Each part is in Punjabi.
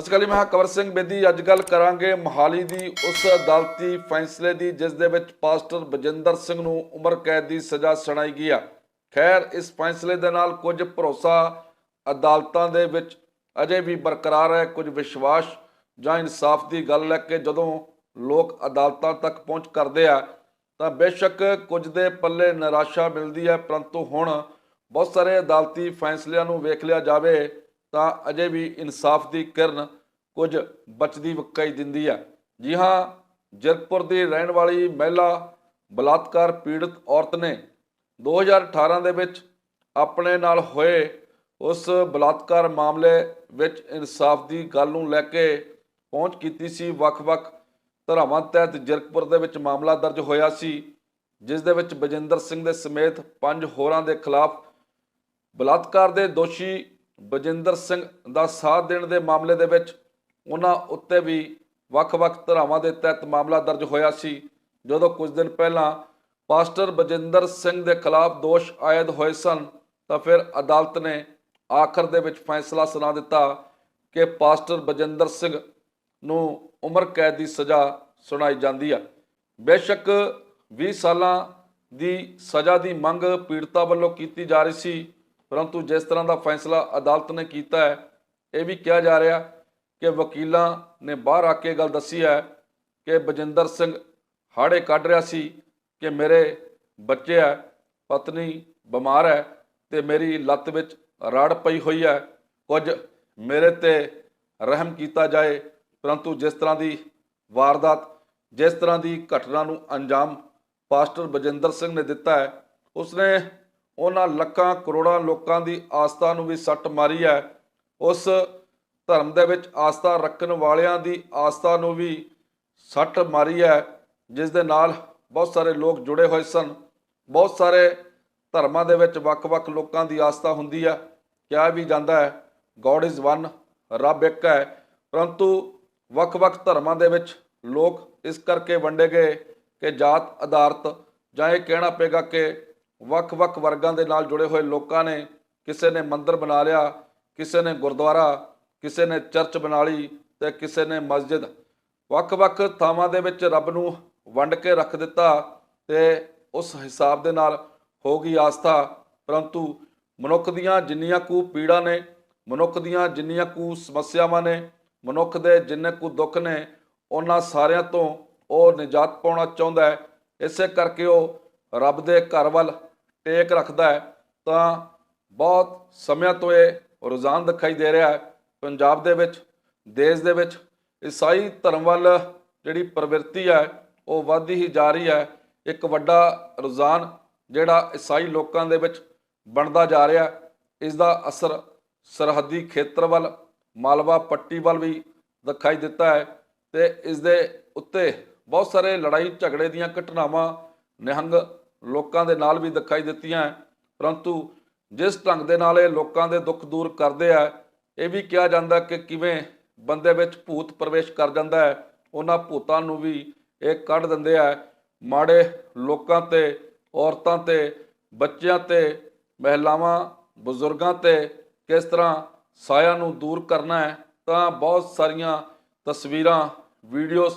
ਸਤਿ ਸ਼੍ਰੀ ਅਕਾਲ ਜੀ, ਮੈਂ ਕਵਰ ਸਿੰਘ ਬੇਦੀ। ਅੱਜ ਗੱਲ ਕਰਾਂਗੇ ਮੋਹਾਲੀ ਦੀ ਉਸ ਅਦਾਲਤੀ ਫੈਸਲੇ ਦੀ ਜਿਸ ਦੇ ਵਿੱਚ ਪਾਸਟਰ ਬਜਿੰਦਰ ਸਿੰਘ ਨੂੰ ਉਮਰ ਕੈਦ ਦੀ ਸਜ਼ਾ ਸੁਣਾਈ ਗਈ ਆ। ਖੈਰ ਇਸ ਫੈਸਲੇ ਦੇ ਨਾਲ ਕੁਝ ਭਰੋਸਾ ਅਦਾਲਤਾਂ ਦੇ ਵਿੱਚ ਅਜੇ ਵੀ ਬਰਕਰਾਰ ਹੈ। ਕੁਝ ਵਿਸ਼ਵਾਸ ਜਾਂ ਇਨਸਾਫ ਦੀ ਗੱਲ ਲੈ ਕੇ ਜਦੋਂ ਲੋਕ ਅਦਾਲਤਾਂ ਤੱਕ ਪਹੁੰਚ ਕਰਦੇ ਆ ਤਾਂ ਬੇਸ਼ੱਕ ਕੁਝ ਦੇ ਪੱਲੇ ਨਿਰਾਸ਼ਾ ਮਿਲਦੀ ਹੈ। ਪਰੰਤੂ ਹੁਣ ਬਹੁਤ ਸਾਰੇ ਅਦਾਲਤੀ ਫੈਸਲਿਆਂ ਨੂੰ ਵੇਖ ਲਿਆ ਜਾਵੇ ਤਾਂ ਅਜੇ ਵੀ ਇਨਸਾਫ ਦੀ ਕਿਰਨ ਕੁਝ ਬਚਦੀ ਵਕਾਈ ਦਿੰਦੀ ਹੈ ਜੀ ਹਾਂ ਜਰਪੁਰ ਦੀ ਰਹਿਣ ਵਾਲੀ ਮਹਿਲਾ ਬਲਾਤਕਾਰ ਪੀੜਤ ਔਰਤ ਨੇ 2018 ਦੇ ਵਿੱਚ ਆਪਣੇ ਨਾਲ ਹੋਏ ਉਸ ਬਲਾਤਕਾਰ ਮਾਮਲੇ ਵਿੱਚ ਇਨਸਾਫ ਦੀ ਗੱਲ ਨੂੰ ਲੈ ਕੇ ਪਹੁੰਚ ਕੀਤੀ ਸੀ। ਵੱਖ-ਵੱਖ ਧਰਾਵਾਂ ਤਹਿਤ ਜਰਕਪੁਰ ਦੇ ਵਿੱਚ ਮਾਮਲਾ ਦਰਜ ਹੋਇਆ ਸੀ, ਜਿਸ ਦੇ ਵਿੱਚ ਬਜਿੰਦਰ ਸਿੰਘ ਦੇ ਸਮੇਤ ਪੰਜ ਹੋਰਾਂ ਦੇ ਖਿਲਾਫ ਬਲਾਤਕਾਰ ਦੇ ਦੋਸ਼ੀ ਬਜਿੰਦਰ ਸਿੰਘ ਦਾ ਸਾਥ ਦੇਣ ਦੇ ਮਾਮਲੇ ਦੇ ਵਿੱਚ ਉਹਨਾਂ ਉੱਤੇ ਵੀ ਵੱਖ-ਵੱਖ ਧਰਾਵਾਂ ਦੇ ਤਹਿਤ ਮਾਮਲਾ ਦਰਜ ਹੋਇਆ ਸੀ, ਜਦੋਂ ਕੁਝ ਦਿਨ ਪਹਿਲਾਂ ਪਾਸਟਰ ਬਜਿੰਦਰ ਸਿੰਘ ਦੇ ਖਿਲਾਫ ਦੋਸ਼ ਆਇਦ ਹੋਏ ਸਨ, ਤਾਂ ਫਿਰ ਅਦਾਲਤ ਨੇ ਆਖਰ ਦੇ ਵਿੱਚ ਫੈਸਲਾ ਸੁਣਾ ਦਿੱਤਾ ਕਿ ਪਾਸਟਰ ਬਜਿੰਦਰ ਸਿੰਘ ਨੂੰ ਉਮਰ ਕੈਦ ਦੀ ਸਜ਼ਾ ਸੁਣਾਈ ਜਾਂਦੀ ਹੈ ਬੇਸ਼ੱਕ 20 ਸਾਲਾਂ ਦੀ ਸਜ਼ਾ ਦੀ ਮੰਗ ਪੀੜਤਾ ਵੱਲੋਂ ਕੀਤੀ ਜਾ ਰਹੀ ਸੀ, ਪਰੰਤੂ ਜਿਸ ਤਰ੍ਹਾਂ ਦਾ ਫੈਸਲਾ ਅਦਾਲਤ ਨੇ ਕੀਤਾ ਹੈ, ਇਹ ਵੀ ਕਿਹਾ ਜਾ ਰਿਹਾ ਕਿ ਵਕੀਲਾਂ ਨੇ ਬਾਹਰ ਆ ਕੇ ਗੱਲ ਦੱਸੀ ਹੈ ਕਿ ਬਜਿੰਦਰ ਸਿੰਘ ਹਾੜੇ ਕੱਢ ਰਿਹਾ ਸੀ ਕਿ ਮੇਰੇ ਬੱਚੇ ਹੈ, ਪਤਨੀ ਬਿਮਾਰ ਹੈ ਤੇ ਮੇਰੀ ਲੱਤ ਵਿੱਚ ਰਾੜ ਪਈ ਹੋਈ ਹੈ। ਕੁਝ ਮੇਰੇ ਤੇ ਰਹਿਮ ਕੀਤਾ ਜਾਏ, ਪਰੰਤੂ ਜਿਸ ਤਰ੍ਹਾਂ ਦੀ ਵਾਰਦਾਤ, ਜਿਸ ਤਰ੍ਹਾਂ ਦੀ ਘਟਨਾ ਨੂੰ ਅੰਜਾਮ ਪਾਸਟਰ ਬਜਿੰਦਰ ਸਿੰਘ ਨੇ ਦਿੱਤਾ ਹੈ, ਉਸਨੇ ਉਹਨਾਂ ਲੱਖਾਂ ਕਰੋੜਾਂ ਲੋਕਾਂ ਦੀ ਆਸਥਾ ਨੂੰ ਵੀ ਸੱਟ ਮਾਰੀ ਹੈ। ਉਸ ਧਰਮ ਦੇ ਵਿੱਚ ਆਸਥਾ ਰੱਖਣ ਵਾਲਿਆਂ ਦੀ ਆਸਥਾ ਨੂੰ ਵੀ ਸੱਟ ਮਾਰੀ ਹੈ, ਜਿਸ ਦੇ ਨਾਲ ਬਹੁਤ ਸਾਰੇ ਲੋਕ ਜੁੜੇ ਹੋਏ ਸਨ। ਬਹੁਤ ਸਾਰੇ ਧਰਮਾਂ ਦੇ ਵਿੱਚ ਵੱਖ-ਵੱਖ ਲੋਕਾਂ ਦੀ ਆਸਥਾ ਹੁੰਦੀ ਹੈ, ਕਿਹਾ ਵੀ ਜਾਂਦਾ ਹੈ ਗੋਡ ਇਜ਼ ਵਨ ਰੱਬ ਇੱਕ ਹੈ। ਪਰੰਤੂ ਵੱਖ-ਵੱਖ ਧਰਮਾਂ ਦੇ ਵਿੱਚ ਲੋਕ ਇਸ ਕਰਕੇ ਵੰਡੇ ਗਏ ਕਿ ਜਾਤ ਆਧਾਰਿਤ ਜਾਂ ਇਹ ਕਹਿਣਾ ਪਏਗਾ ਕਿ ਵੱਖ-ਵੱਖ ਵਰਗਾਂ ਦੇ ਨਾਲ ਜੁੜੇ ਹੋਏ ਲੋਕਾਂ ਨੇ ਕਿਸੇ ਨੇ ਮੰਦਰ ਬਣਾ ਲਿਆ, ਕਿਸੇ ਨੇ ਗੁਰਦੁਆਰਾ ਕਿਸੇ ਨੇ ਚਰਚ ਬਣਾ ਲਈ ਤੇ ਕਿਸੇ ਨੇ ਮਸਜਿਦ, ਵੱਖ-ਵੱਖ ਥਾਵਾਂ ਦੇ ਵਿੱਚ ਰੱਬ ਨੂੰ ਵੰਡ ਕੇ ਰੱਖ ਦਿੱਤਾ ਤੇ ਉਸ ਹਿਸਾਬ ਦੇ ਨਾਲ ਹੋ ਗਈ ਆਸਥਾ। ਪਰੰਤੂ ਮਨੁੱਖ ਦੀਆਂ ਜਿੰਨੀਆਂ ਕੁ ਪੀੜਾਂ ਨੇ, ਮਨੁੱਖ ਦੀਆਂ ਜਿੰਨੀਆਂ ਕੁ ਸਮੱਸਿਆਵਾਂ ਨੇ, ਮਨੁੱਖ ਦੇ ਜਿੰਨੇ ਕੁ ਦੁੱਖ ਨੇ, ਉਹਨਾਂ ਸਾਰਿਆਂ ਤੋਂ ਉਹ ਨਿਜਾਤ ਪਾਉਣਾ ਚਾਹੁੰਦਾ ਹੈ। ਇਸੇ ਕਰਕੇ ਉਹ ਰੱਬ ਦੇ ਘਰ ਵੱਲ ਟੇਕ ਰੱਖਦਾ ਹੈ। ਤਾਂ ਬਹੁਤ ਸਮਿਆਂ ਤੋਂ ਇਹ ਰੁਝਾਨ ਦਿਖਾਈ ਦੇ ਰਿਹਾ ਹੈ। ਪੰਜਾਬ ਦੇ ਵਿੱਚ, ਦੇਸ਼ ਦੇ ਵਿੱਚ, ਈਸਾਈ ਧਰਮ ਵੱਲ ਜਿਹੜੀ ਪ੍ਰਵਿਰਤੀ ਹੈ, ਉਹ ਵੱਧਦੀ ਹੀ ਜਾ ਰਹੀ ਹੈ ਇੱਕ ਵੱਡਾ ਰੁਝਾਨ ਜਿਹੜਾ ਈਸਾਈ ਲੋਕਾਂ ਦੇ ਵਿੱਚ ਬਣਦਾ ਜਾ ਰਿਹਾ ਹੈ। ਇਸ ਦਾ ਅਸਰ ਸਰਹੱਦੀ ਖੇਤਰ ਵੱਲ, ਮਾਲਵਾ ਪੱਟੀ ਵੱਲ ਵੀ ਦਿਖਾਈ ਦਿੱਤਾ ਹੈ ਤੇ ਇਸ ਦੇ ਉੱਤੇ ਬਹੁਤ ਸਾਰੇ ਲੜਾਈ ਝਗੜੇ ਦੀਆਂ ਘਟਨਾਵਾਂ ਨਿਹੰਗ ਲੋਕਾਂ ਦੇ ਨਾਲ ਵੀ ਦਿਖਾਈ ਦਿੱਤੀਆਂ ਹੈ। ਪਰੰਤੂ ਜਿਸ ਢੰਗ ਦੇ ਨਾਲ ਇਹ ਲੋਕਾਂ ਦੇ ਦੁੱਖ ਦੂਰ ਕਰਦੇ ਆ ਇਹ ਵੀ ਕਿਹਾ ਜਾਂਦਾ ਕਿ ਕਿਵੇਂ ਬੰਦੇ ਵਿੱਚ ਭੂਤ ਪ੍ਰਵੇਸ਼ ਕਰ ਜਾਂਦਾ ਹੈ, ਉਹਨਾਂ ਭੂਤਾਂ ਨੂੰ ਵੀ ਇਹ ਕੱਢ ਦਿੰਦੇ ਆ। ਮਾੜੇ ਲੋਕਾਂ ਤੇ, ਔਰਤਾਂ ਤੇ, ਬੱਚਿਆਂ ਤੇ, ਮਹਿਲਾਵਾਂ, ਬਜ਼ੁਰਗਾਂ ਤੇ ਕਿਸ ਤਰ੍ਹਾਂ ਸਾਇਆ ਨੂੰ ਦੂਰ ਕਰਨਾ ਹੈ, ਤਾਂ ਬਹੁਤ ਸਾਰੀਆਂ ਤਸਵੀਰਾਂ, ਵੀਡੀਓਜ਼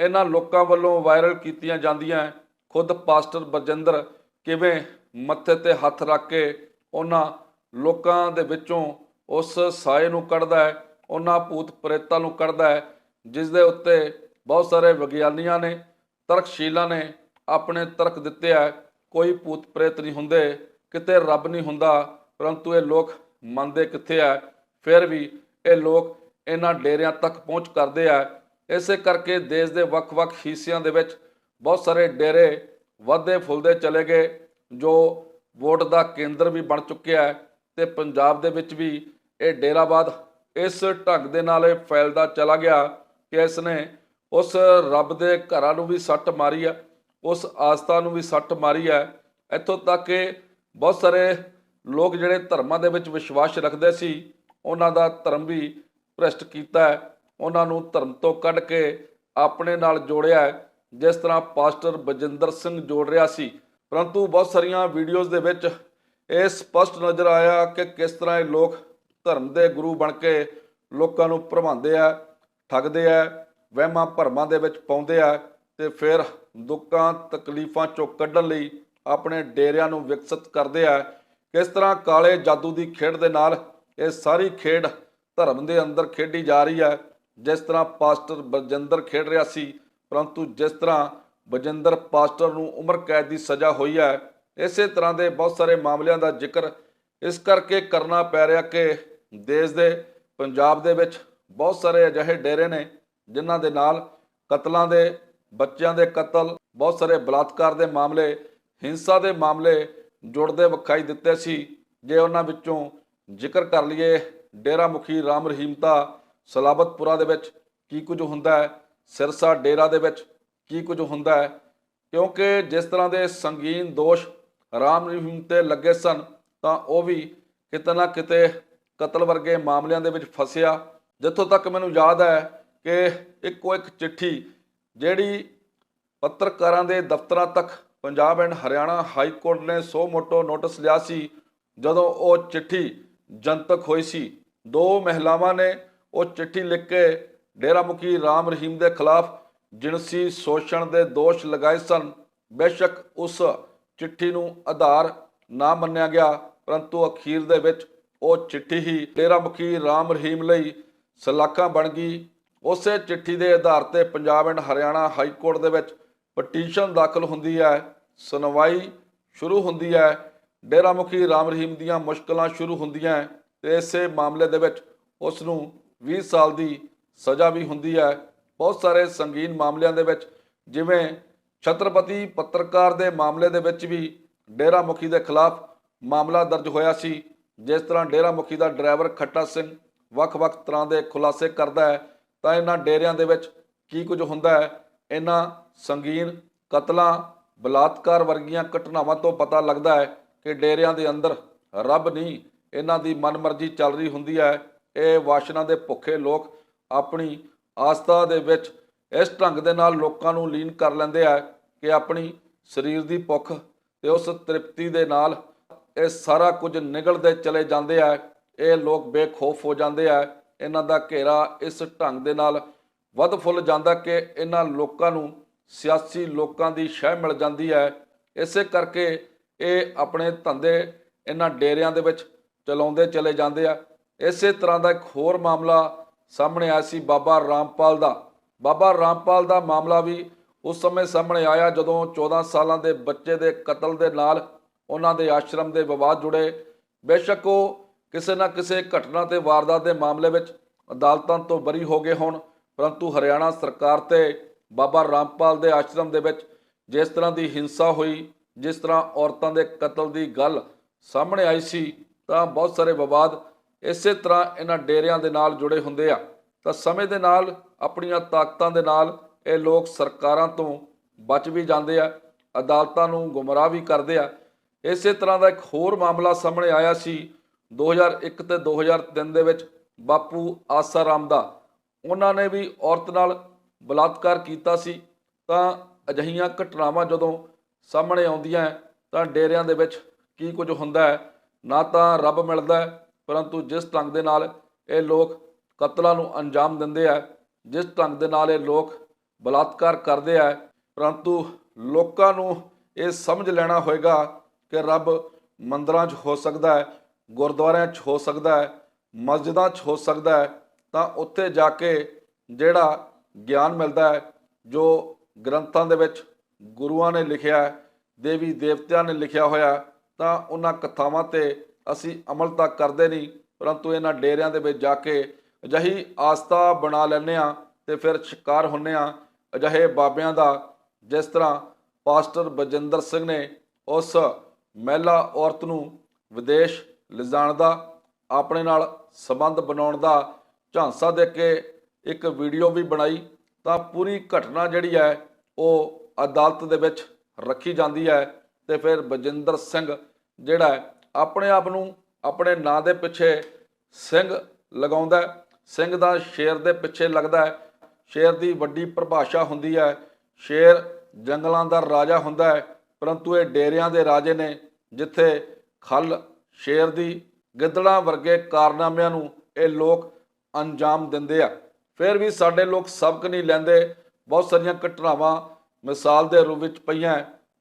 ਇਹਨਾਂ ਲੋਕਾਂ ਵੱਲੋਂ ਵਾਇਰਲ ਕੀਤੀਆਂ ਜਾਂਦੀਆਂ ਖੁਦ ਪਾਸਟਰ ਬਜਿੰਦਰ ਕਿਵੇਂ ਮੱਥੇ ਤੇ ਹੱਥ ਰੱਖ ਕੇ ਉਹਨਾਂ ਲੋਕਾਂ ਦੇ ਵਿੱਚੋਂ ਉਸ ਸਾਏ ਨੂੰ ਕੱਢਦਾ ਹੈ, ਉਹਨਾਂ ਭੂਤ ਪ੍ਰੇਤਾਂ ਨੂੰ ਕੱਢਦਾ ਹੈ ਜਿਸ ਦੇ ਉੱਤੇ ਬਹੁਤ ਸਾਰੇ ਵਿਗਿਆਨੀਆਂ ਨੇ, ਤਰਕਸ਼ੀਲਾਂ ਨੇ ਆਪਣੇ ਤਰਕ ਦਿੱਤੇ ਆ, ਕੋਈ ਭੂਤ ਪ੍ਰੇਤ ਨਹੀਂ ਹੁੰਦੇ, ਕਿਤੇ ਰੱਬ ਨਹੀਂ ਹੁੰਦਾ, ਪਰੰਤੂ ਇਹ ਲੋਕ ਮੰਨਦੇ ਕਿੱਥੇ ਆ? ਫਿਰ ਵੀ ਇਹ ਲੋਕ ਇਹਨਾਂ ਡੇਰਿਆਂ ਤੱਕ ਪਹੁੰਚ ਕਰਦੇ ਆ। ਇਸੇ ਕਰਕੇ ਦੇਸ਼ ਦੇ ਵੱਖ-ਵੱਖ ਹਿੱਸਿਆਂ ਦੇ ਵਿੱਚ ਬਹੁਤ ਸਾਰੇ ਡੇਰੇ ਵਾਧੇ ਫੁੱਲਦੇ ਚਲੇ ਗਏ, ਜੋ ਵੋਟ ਦਾ ਕੇਂਦਰ ਵੀ ਬਣ ਚੁੱਕਿਆ ਹੈ ਤੇ ਪੰਜਾਬ ਦੇ ਵਿੱਚ ਵੀ ਇਹ ਡੇਰਾਬਾਦ ਇਸ ਢੰਗ ਦੇ ਨਾਲ ਇਹ ਫੈਲਦਾ ਚਲਾ ਗਿਆ ਕਿ ਇਸ ਨੇ ਉਸ ਰੱਬ ਦੇ ਘਰਾਂ ਨੂੰ ਵੀ ਸੱਟ ਮਾਰੀ ਆ, ਉਸ ਆਸਥਾ ਨੂੰ ਵੀ ਸੱਟ ਮਾਰੀ ਹੈ ਇੱਥੋਂ ਤੱਕ ਕਿ ਬਹੁਤ ਸਾਰੇ ਲੋਕ ਜਿਹੜੇ ਧਰਮਾਂ ਦੇ ਵਿੱਚ ਵਿਸ਼ਵਾਸ ਰੱਖਦੇ ਸੀ, ਉਹਨਾਂ ਦਾ ਧਰਮ ਵੀ ਭ੍ਰਿਸ਼ਟ ਕੀਤਾ ਹੈ। ਉਹਨਾਂ ਨੂੰ ਧਰਮ ਤੋਂ ਕੱਢ ਕੇ ਆਪਣੇ ਨਾਲ ਜੋੜਿਆ ਜਿਸ ਤਰ੍ਹਾਂ ਪਾਸਟਰ ਬਜਿੰਦਰ ਸਿੰਘ ਜੋੜ ਰਿਹਾ ਸੀ। ਪਰੰਤੂ ਬਹੁਤ ਸਾਰੀਆਂ ਵੀਡੀਓਜ਼ ਦੇ ਵਿੱਚ ਇਹ ਸਪਸ਼ਟ ਨਜ਼ਰ ਆਇਆ ਕਿ ਕਿਸ ਤਰ੍ਹਾਂ ਇਹ ਲੋਕ ਧਰਮ ਦੇ ਗੁਰੂ ਬਣ ਕੇ ਲੋਕਾਂ ਨੂੰ ਭਰਮਾਉਂਦੇ ਆ, ਠੱਗਦੇ ਆ, ਵਹਿਮਾਂ ਭਰਮਾਂ ਦੇ ਵਿੱਚ ਪਾਉਂਦੇ ਆ ਤੇ ਫਿਰ ਦੁੱਖਾਂ, ਤਕਲੀਫਾਂ ਚੋਂ ਕੱਢਣ ਲਈ ਆਪਣੇ ਡੇਰਿਆਂ ਨੂੰ ਵਿਕਸਿਤ ਕਰਦੇ ਆ। ਕਿਸ ਤਰ੍ਹਾਂ ਕਾਲੇ ਜਾਦੂ ਦੀ ਖੇਡ ਦੇ ਨਾਲ ਇਹ ਸਾਰੀ ਖੇਡ ਧਰਮ ਦੇ ਅੰਦਰ ਖੇਡੀ ਜਾ ਰਹੀ ਹੈ ਜਿਸ ਤਰ੍ਹਾਂ ਪਾਸਟਰ ਬਜਿੰਦਰ ਖੇਡ ਰਿਹਾ ਸੀ, ਪਰੰਤੂ ਜਿਸ ਤਰ੍ਹਾਂ ਬਜਿੰਦਰ ਪਾਸਟਰ ਨੂੰ ਉਮਰ ਕੈਦ ਦੀ ਸਜ਼ਾ ਹੋਈ ਹੈ ਇਸੇ ਤਰ੍ਹਾਂ ਦੇ ਬਹੁਤ ਸਾਰੇ ਮਾਮਲਿਆਂ ਦਾ ਜ਼ਿਕਰ ਇਸ ਕਰਕੇ ਕਰਨਾ ਪੈ ਰਿਹਾ ਕਿ ਦੇਸ਼ ਦੇ ਪੰਜਾਬ ਦੇ ਵਿੱਚ ਬਹੁਤ ਸਾਰੇ ਅਜਿਹੇ ਡੇਰੇ ਨੇ ਜਿਨ੍ਹਾਂ ਦੇ ਨਾਲ ਕਤਲਾਂ ਦੇ, ਬੱਚਿਆਂ ਦੇ ਕਤਲ, ਬਹੁਤ ਸਾਰੇ ਬਲਾਤਕਾਰ ਦੇ ਮਾਮਲੇ, ਹਿੰਸਾ ਦੇ ਮਾਮਲੇ ਜੁੜਦੇ ਵਿਖਾਈ ਦਿੱਤੇ ਸੀ। ਜੇ ਉਹਨਾਂ ਵਿੱਚੋਂ ਜ਼ਿਕਰ ਕਰ ਲਈਏ ਡੇਰਾ ਮੁਖੀ ਰਾਮ ਰਹੀਮਤਾ ਸਲਾਬਤਪੁਰਾ ਦੇ ਵਿੱਚ ਕੀ ਕੁਝ ਹੁੰਦਾ ਹੈ, ਸਿਰਸਾ ਡੇਰਾ ਦੇ ਵਿੱਚ ਕੀ ਕੁਝ ਹੁੰਦਾ ਹੈ? ਕਿਉਂਕਿ ਜਿਸ ਤਰ੍ਹਾਂ ਦੇ ਸੰਗੀਨ ਦੋਸ਼ ਰਾਮ ਰਹੀਮ ਤੇ ਲੱਗੇ ਸਨ, ਤਾਂ ਉਹ ਵੀ ਕਿਤੇ ਨਾ ਕਿਤੇ ਕਤਲ ਵਰਗੇ ਮਾਮਲਿਆਂ ਦੇ ਵਿੱਚ ਫਸਿਆ। ਜਿੱਥੋਂ ਤੱਕ ਮੈਨੂੰ ਯਾਦ ਹੈ ਕਿ ਇੱਕੋ ਇੱਕ ਚਿੱਠੀ ਜਿਹੜੀ ਪੱਤਰਕਾਰਾਂ ਦੇ ਦਫ਼ਤਰਾਂ ਤੱਕ Punjab and Haryana high court ਨੇ ਸੋ ਮੋਟੋ ਨੋਟਿਸ ਲਿਆ ਸੀ, ਜਦੋਂ ਉਹ ਚਿੱਠੀ ਜਨਤਕ ਹੋਈ ਸੀ। ਦੋ ਮਹਿਲਾਵਾਂ ਨੇ ਉਹ ਚਿੱਠੀ ਲਿਖ ਕੇ ਡੇਰਾ ਮੁਖੀ ਰਾਮ ਰਹੀਮ ਦੇ ਖਿਲਾਫ ਜਿਣਸੀ ਸ਼ੋਸ਼ਣ ਦੇ ਦੋਸ਼ ਲਗਾਏ ਸਨ। ਬੇਸ਼ੱਕ ਉਸ ਚਿੱਠੀ ਨੂੰ ਆਧਾਰ ਨਾ ਮੰਨਿਆ ਗਿਆ, ਪਰੰਤੂ ਅਖੀਰ ਦੇ ਵਿੱਚ ਉਹ ਚਿੱਠੀ ਹੀ ਡੇਰਾ ਮੁਖੀ ਰਾਮ ਰਹੀਮ ਲਈ ਸਲਾਖਾਂ ਬਣ ਗਈ। ਉਸੇ ਚਿੱਠੀ ਦੇ ਆਧਾਰ ਤੇ Punjab and Haryana high court ਦੇ ਵਿੱਚ ਪਟੀਸ਼ਨ ਦਾਖਲ ਹੁੰਦੀ ਹੈ, ਸੁਣਵਾਈ ਸ਼ੁਰੂ ਹੁੰਦੀ ਹੈ। ਡੇਰਾ ਮੁਖੀ ਰਾਮ ਰਹੀਮ ਦੀਆਂ ਮੁਸ਼ਕਲਾਂ ਸ਼ੁਰੂ ਹੁੰਦੀਆਂ ਹੈ ਤੇ ਇਸੇ ਮਾਮਲੇ ਦੇ ਵਿੱਚ ਉਸ ਨੂੰ 20 ਸਾਲ ਦੀ ਸਜ਼ਾ ਵੀ ਹੁੰਦੀ ਹੈ। ਬਹੁਤ ਸਾਰੇ ਸੰਗੀਨ ਮਾਮਲਿਆਂ ਦੇ ਵਿੱਚ ਜਿਵੇਂ ਛਤਰਪਤੀ ਪੱਤਰਕਾਰ ਦੇ ਮਾਮਲੇ ਦੇ ਵਿੱਚ ਵੀ ਡੇਰਾ ਮੁਖੀ ਦੇ ਖਿਲਾਫ ਮਾਮਲਾ ਦਰਜ ਹੋਇਆ ਸੀ। ਜਿਸ ਤਰ੍ਹਾਂ ਡੇਰਾ ਮੁਖੀ ਦਾ ਡਰਾਈਵਰ ਖੱਟਾ ਸਿੰਘ ਵੱਖ-ਵੱਖ ਤਰ੍ਹਾਂ ਦੇ ਖੁਲਾਸੇ ਕਰਦਾ ਹੈ, ਤਾਂ ਇਹਨਾਂ ਡੇਰਿਆਂ ਦੇ ਵਿੱਚ ਕੀ ਕੁਝ ਹੁੰਦਾ ਹੈ? ਇਹਨਾਂ ਸੰਗੀਨ, ਕਤਲਾਂ, ਬਲਾਤਕਾਰ ਵਰਗੀਆਂ ਘਟਨਾਵਾਂ ਤੋਂ ਪਤਾ ਲੱਗਦਾ ਹੈ ਕਿ ਡੇਰਿਆਂ ਦੇ ਅੰਦਰ ਰੱਬ ਨਹੀਂ, ਇਹਨਾਂ ਦੀ ਮਨਮਰਜ਼ੀ ਚੱਲ ਰਹੀ ਹੁੰਦੀ ਹੈ। ਇਹ ਵਾਸ਼ਨਾ ਦੇ ਭੁੱਖੇ ਲੋਕ ਆਪਣੀ ਆਸਥਾ ਦੇ ਵਿੱਚ ਇਸ ਢੰਗ ਦੇ ਨਾਲ ਲੋਕਾਂ ਨੂੰ ਲੀਨ ਕਰ ਲੈਂਦੇ ਆ ਕਿ ਆਪਣੀ ਸਰੀਰ ਦੀ ਭੁੱਖ ਤੇ ਉਸ ਤ੍ਰਿਪਤੀ ਦੇ ਨਾਲ ਇਹ ਸਾਰਾ ਕੁਝ ਨਿਗਲਦੇ ਚਲੇ ਜਾਂਦੇ ਆ, ਇਹ ਲੋਕ ਬੇਖੌਫ ਹੋ ਜਾਂਦੇ ਆ, ਇਹਨਾਂ ਦਾ ਘੇਰਾ ਇਸ ਢੰਗ ਦੇ ਨਾਲ ਵੱਧ ਫੁੱਲ ਜਾਂਦਾ ਕਿ ਇਹਨਾਂ ਲੋਕਾਂ ਨੂੰ ਸਿਆਸੀ ਲੋਕਾਂ ਦੀ ਸ਼ਹਿ ਮਿਲ ਜਾਂਦੀ ਹੈ। ਇਸੇ ਕਰਕੇ ਇਹ ਆਪਣੇ ਧੰਦੇ ਇਹਨਾਂ ਡੇਰਿਆਂ ਦੇ ਵਿੱਚ ਚਲਾਉਂਦੇ ਚਲੇ ਜਾਂਦੇ ਆ। ਇਸੇ ਤਰ੍ਹਾਂ ਦਾ ਇੱਕ ਹੋਰ ਮਾਮਲਾ ਸਾਹਮਣੇ ਆਇਆ ਸੀ ਬਾਬਾ ਰਾਮਪਾਲ ਦਾ। ਬਾਬਾ ਰਾਮਪਾਲ ਦਾ ਮਾਮਲਾ ਵੀ ਉਸ ਸਮੇਂ ਸਾਹਮਣੇ ਆਇਆ ਜਦੋਂ 14 ਸਾਲਾਂ ਦੇ ਬੱਚੇ ਦੇ ਕਤਲ ਦੇ ਨਾਲ ਉਹਨਾਂ ਦੇ ਆਸ਼ਰਮ ਦੇ ਵਿਵਾਦ ਜੁੜੇ। ਬੇਸ਼ੱਕ ਉਹ ਕਿਸੇ ਨਾ ਕਿਸੇ ਘਟਨਾ ਤੇ ਵਾਰਦਾਤ ਦੇ ਮਾਮਲੇ ਵਿੱਚ ਅਦਾਲਤਾਂ ਤੋਂ ਬਰੀ ਹੋ ਗਏ ਹੋਣ, ਪਰੰਤੂ ਹਰਿਆਣਾ ਸਰਕਾਰ ਤੇ ਬਾਬਾ ਰਾਮਪਾਲ ਦੇ ਆਸ਼ਰਮ ਦੇ ਵਿੱਚ ਜਿਸ ਤਰ੍ਹਾਂ ਦੀ ਹਿੰਸਾ ਹੋਈ, ਜਿਸ ਤਰ੍ਹਾਂ ਔਰਤਾਂ ਦੇ ਕਤਲ ਦੀ ਗੱਲ ਸਾਹਮਣੇ ਆਈ ਸੀ, ਤਾਂ ਬਹੁਤ ਸਾਰੇ ਵਿਵਾਦ ਇਸੇ ਤਰ੍ਹਾਂ ਇਹਨਾਂ ਡੇਰਿਆਂ ਦੇ ਨਾਲ ਜੁੜੇ ਹੁੰਦੇ ਆ। ਤਾਂ ਸਮੇਂ ਦੇ ਨਾਲ, ਆਪਣੀਆਂ ਤਾਕਤਾਂ ਦੇ ਨਾਲ ਇਹ ਲੋਕ ਸਰਕਾਰਾਂ ਤੋਂ ਬਚ ਵੀ ਜਾਂਦੇ ਆ, ਅਦਾਲਤਾਂ ਨੂੰ ਗੁੰਮਰਾਹ ਵੀ ਕਰਦੇ ਆ। ਇਸੇ ਤਰ੍ਹਾਂ ਦਾ ਇੱਕ ਹੋਰ ਮਾਮਲਾ ਸਾਹਮਣੇ ਆਇਆ ਸੀ 2001 ਤੇ 2003 ਦੇ ਵਿੱਚ ਬਾਪੂ ਆਸਾਰਾਮ ਦਾ। ਉਹਨਾਂ ਨੇ ਵੀ ਔਰਤ ਨਾਲ ਬਲਾਤਕਾਰ ਕੀਤਾ ਸੀ, ਤਾਂ ਅਜਿਹੀਆਂ ਘਟਨਾਵਾਂ ਜਦੋਂ ਸਾਹਮਣੇ ਆਉਂਦੀਆਂ ਤਾਂ ਡੇਰਿਆਂ ਦੇ ਵਿੱਚ ਕੀ ਕੁਝ ਹੁੰਦਾ ਹੈ, ਨਾ ਤਾਂ ਰੱਬ ਮਿਲਦਾ ਹੈ, ਪਰੰਤੂ ਜਿਸ ਢੰਗ ਦੇ ਨਾਲ ਇਹ ਲੋਕ ਕਤਲਾਂ ਨੂੰ ਅੰਜਾਮ ਦਿੰਦੇ ਆ, ਜਿਸ ਢੰਗ ਦੇ ਨਾਲ ਇਹ ਲੋਕ ਬਲਾਤਕਾਰ ਕਰਦੇ ਆ, ਪਰੰਤੂ ਲੋਕਾਂ ਨੂੰ ਇਹ ਸਮਝ ਲੈਣਾ ਹੋਏਗਾ ਕਿ ਰੱਬ ਮੰਦਰਾਂ 'ਚ ਹੋ ਸਕਦਾ ਹੈ, ਗੁਰਦੁਆਰਿਆਂ 'ਚ ਹੋ ਸਕਦਾ ਹੈ, ਮਸਜਿਦਾਂ 'ਚ ਹੋ ਸਕਦਾ ਹੈ, ਤਾਂ ਉੱਥੇ ਜਾ ਕੇ ਜਿਹੜਾ ਗਿਆਨ ਮਿਲਦਾ ਹੈ, ਜੋ ਗ੍ਰੰਥਾਂ ਦੇ ਵਿੱਚ ਗੁਰੂਆਂ ਨੇ ਲਿਖਿਆ ਹੈ, ਦੇਵੀ ਦੇਵਤਿਆਂ ਨੇ ਲਿਖਿਆ ਹੋਇਆ ਤਾਂ ਉਹਨਾਂ ਕਥਾਵਾਂ ਤੇ ਅਸੀਂ ਅਮਲ ਤਾਂ ਕਰਦੇ ਨਹੀਂ, ਪਰੰਤੂ ਇਹਨਾਂ ਡੇਰਿਆਂ ਦੇ ਵਿੱਚ ਜਾ ਕੇ ਅਜਿਹੀ ਆਸਥਾ ਬਣਾ ਲੈਂਦੇ ਆ ਤੇ ਫਿਰ ਸ਼ਿਕਾਰ ਹੁੰਨੇ ਆ ਅਜਿਹੇ ਬਾਬਿਆਂ ਦਾ ਜਿਸ ਤਰ੍ਹਾਂ ਪਾਸਟਰ ਬਜਿੰਦਰ ਸਿੰਘ ਨੇ ਉਸ ਮਹਿਲਾ, ਔਰਤ ਨੂੰ ਵਿਦੇਸ਼ ਲਿਜਾਣ ਦਾ, ਆਪਣੇ ਨਾਲ ਸਬੰਧ ਬਣਾਉਣ ਦਾ ਝਾਂਸਾ ਦੇ ਕੇ ਇੱਕ ਵੀਡੀਓ ਵੀ ਬਣਾਈ, ਤਾਂ ਪੂਰੀ ਘਟਨਾ ਜਿਹੜੀ ਹੈ, ਉਹ ਅਦਾਲਤ ਦੇ ਵਿੱਚ ਰੱਖੀ ਜਾਂਦੀ ਹੈ ਤੇ ਫਿਰ ਬਜਿੰਦਰ ਸਿੰਘ ਜਿਹੜਾ ਆਪਣੇ ਆਪ ਨੂੰ ਆਪਣੇ ਨਾਂ ਦੇ ਪਿੱਛੇ ਸਿੰਘ ਲਗਾਉਂਦਾ ਸਿੰਘ ਦਾ ਸ਼ੇਰ ਦੇ ਪਿੱਛੇ ਲੱਗਦਾ ਸ਼ੇਰ ਦੀ ਵੱਡੀ ਪਰਿਭਾਸ਼ਾ ਹੁੰਦੀ ਹੈ। ਸ਼ੇਰ ਜੰਗਲਾਂ ਦਾ ਰਾਜਾ ਹੁੰਦਾ ਹੈ। ਪਰੰਤੂ ਇਹ ਡੇਰਿਆਂ ਦੇ ਰਾਜੇ ਨੇ ਜਿੱਥੇ ਖਲ, ਸ਼ੇਰ ਦੀ ਗਿੱਦੜਾਂ ਵਰਗੇ ਕਾਰਨਾਮਿਆਂ ਨੂੰ ਇਹ ਲੋਕ ਅੰਜਾਮ ਦਿੰਦੇ ਆ। ਫਿਰ ਵੀ ਸਾਡੇ ਲੋਕ ਸਬਕ ਨਹੀਂ ਲੈਂਦੇ। ਬਹੁਤ ਸਾਰੀਆਂ ਘਟਨਾਵਾਂ ਮਿਸਾਲ ਦੇ ਰੂਪ ਵਿੱਚ ਪਈਆਂ।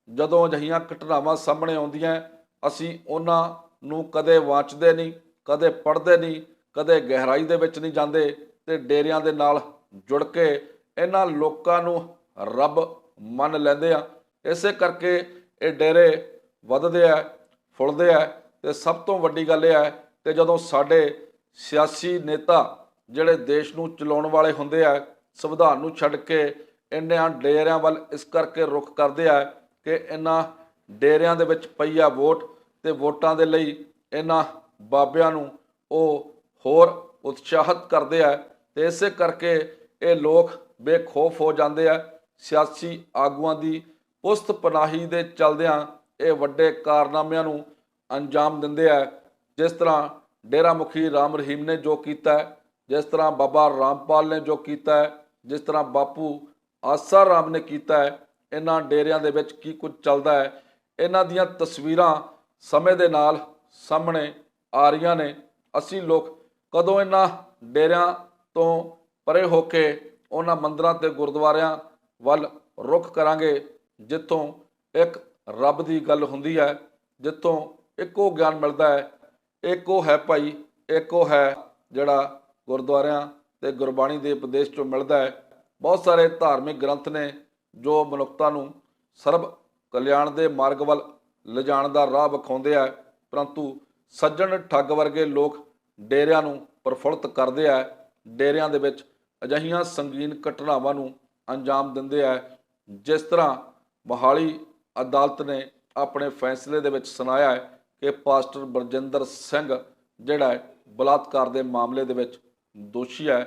ਜਦੋਂ ਅਜਿਹੀਆਂ ਘਟਨਾਵਾਂ ਸਾਹਮਣੇ ਆਉਂਦੀਆਂ, ਅਸੀਂ ਉਹਨਾਂ ਨੂੰ ਕਦੇ ਵਾਚਦੇ ਨਹੀਂ, ਕਦੇ ਪੜ੍ਹਦੇ ਨਹੀਂ, ਕਦੇ ਗਹਿਰਾਈ ਦੇ ਵਿੱਚ ਨਹੀਂ ਜਾਂਦੇ ਤੇ ਡੇਰਿਆਂ ਦੇ ਨਾਲ ਜੁੜ ਕੇ ਇਹਨਾਂ ਲੋਕਾਂ ਨੂੰ ਰੱਬ ਮੰਨ ਲੈਂਦੇ ਆ। ਇਸੇ ਕਰਕੇ ਇਹ ਡੇਰੇ ਵੱਧਦੇ ਆ, ਫੁੱਲਦੇ ਆ ਤੇ ਸਭ ਤੋਂ ਵੱਡੀ ਗੱਲ ਇਹ ਹੈ ਕਿ ਜਦੋਂ ਸਾਡੇ ਸਿਆਸੀ ਨੇਤਾ ਜਿਹੜੇ ਦੇਸ਼ ਨੂੰ ਚਲਾਉਣ ਵਾਲੇ ਹੁੰਦੇ ਆ, ਸੰਵਿਧਾਨ ਨੂੰ ਛੱਡ ਕੇ ਇਹਨਾਂ ਡੇਰਿਆਂ ਵੱਲ ਇਸ ਕਰਕੇ ਰੁਖ ਕਰਦੇ ਆ ਕਿ ਇਹਨਾਂ ਡੇਰਿਆਂ ਦੇ ਵਿੱਚ ਪਈ ਆ ਵੋਟ ਤੇ ਵੋਟਾਂ ਦੇ ਲਈ ਇਹਨਾਂ ਬਾਬਿਆਂ ਨੂੰ ਉਹ ਹੋਰ ਉਤਸ਼ਾਹਿਤ ਕਰਦੇ ਆ ਤੇ ਇਸੇ ਕਰਕੇ ਇਹ ਲੋਕ ਬੇਖੌਫ ਹੋ ਜਾਂਦੇ ਆ, ਸਿਆਸੀ ਆਗੂਆਂ ਦੀ ਪੁਸਤ ਪਨਾਹੀ ਦੇ ਚਲਦਿਆਂ ਇਹ ਵੱਡੇ ਕਾਰਨਾਮਿਆਂ ਨੂੰ ਅੰਜਾਮ ਦਿੰਦੇ ਆ, ਜਿਸ ਤਰ੍ਹਾਂ ਡੇਰਾ ਮੁਖੀ ਰਾਮ ਰਹੀਮ ਨੇ ਜੋ ਕੀਤਾ, ਜਿਸ ਤਰ੍ਹਾਂ ਬਾਬਾ ਰਾਮਪਾਲ ਨੇ ਜੋ ਕੀਤਾ, ਜਿਸ ਤਰ੍ਹਾਂ ਬਾਪੂ ਆਸਾ ਰਾਮ ਨੇ ਕੀਤਾ ਹੈ ਇਹਨਾਂ ਡੇਰਿਆਂ ਦੇ ਵਿੱਚ ਕੀ ਕੁਝ ਚੱਲਦਾ ਹੈ, ਇਹਨਾਂ ਦੀਆਂ ਤਸਵੀਰਾਂ ਸਮੇਂ ਦੇ ਨਾਲ ਸਾਹਮਣੇ ਆ ਰਹੀਆਂ ਨੇ। ਅਸੀਂ ਲੋਕ ਕਦੋਂ ਇਹਨਾਂ ਡੇਰਿਆਂ ਤੋਂ ਪਰੇ ਹੋ ਕੇ ਉਹਨਾਂ ਮੰਦਰਾਂ ਤੇ ਗੁਰਦੁਆਰਿਆਂ ਵੱਲ ਰੁਖ ਕਰਾਂਗੇ ਜਿੱਥੋਂ ਇੱਕ ਰੱਬ ਦੀ ਗੱਲ ਹੁੰਦੀ ਹੈ, ਜਿੱਥੋਂ ਇੱਕੋ ਗਿਆਨ ਮਿਲਦਾ ਹੈ, ਇੱਕੋ ਹੈ ਭਾਈ, ਇੱਕੋ ਹੈ ਜਿਹੜਾ ਗੁਰਦੁਆਰਿਆਂ ਤੇ ਗੁਰਬਾਣੀ ਦੇ ਉਪਦੇਸ਼ ਚੋਂ ਮਿਲਦਾ ਹੈ। ਬਹੁਤ ਸਾਰੇ ਧਾਰਮਿਕ ਗ੍ਰੰਥ ਨੇ ਜੋ ਮਨੁੱਖਤਾ ਨੂੰ ਸਰਬ ਕਲਿਆਣ ਦੇ ਮਾਰਗ ਵੱਲ ਲਿਜਾਣ ਦਾ ਰਾਹ ਵਿਖਾਉਂਦੇ ਆ, ਪਰੰਤੂ ਸੱਜਣ ਠੱਗ ਵਰਗੇ ਲੋਕ ਡੇਰਿਆਂ ਨੂੰ ਪ੍ਰਫੁੱਲਤ ਕਰਦੇ ਆ, ਡੇਰਿਆਂ ਦੇ ਵਿੱਚ ਅਜਿਹੀਆਂ ਸੰਗੀਨ ਘਟਨਾਵਾਂ ਨੂੰ ਅੰਜਾਮ ਦਿੰਦੇ ਆ, ਜਿਸ ਤਰ੍ਹਾਂ ਮੋਹਾਲੀ ਅਦਾਲਤ ਨੇ ਆਪਣੇ ਫੈਸਲੇ ਦੇ ਵਿੱਚ ਸੁਣਾਇਆ ਹੈ ਕਿ ਪਾਸਟਰ ਬਰਜਿੰਦਰ ਸਿੰਘ, ਜਿਹੜਾ ਹੈ ਬਲਾਤਕਾਰ ਦੇ ਮਾਮਲੇ ਦੇ ਵਿੱਚ ਦੋਸ਼ੀ ਹੈ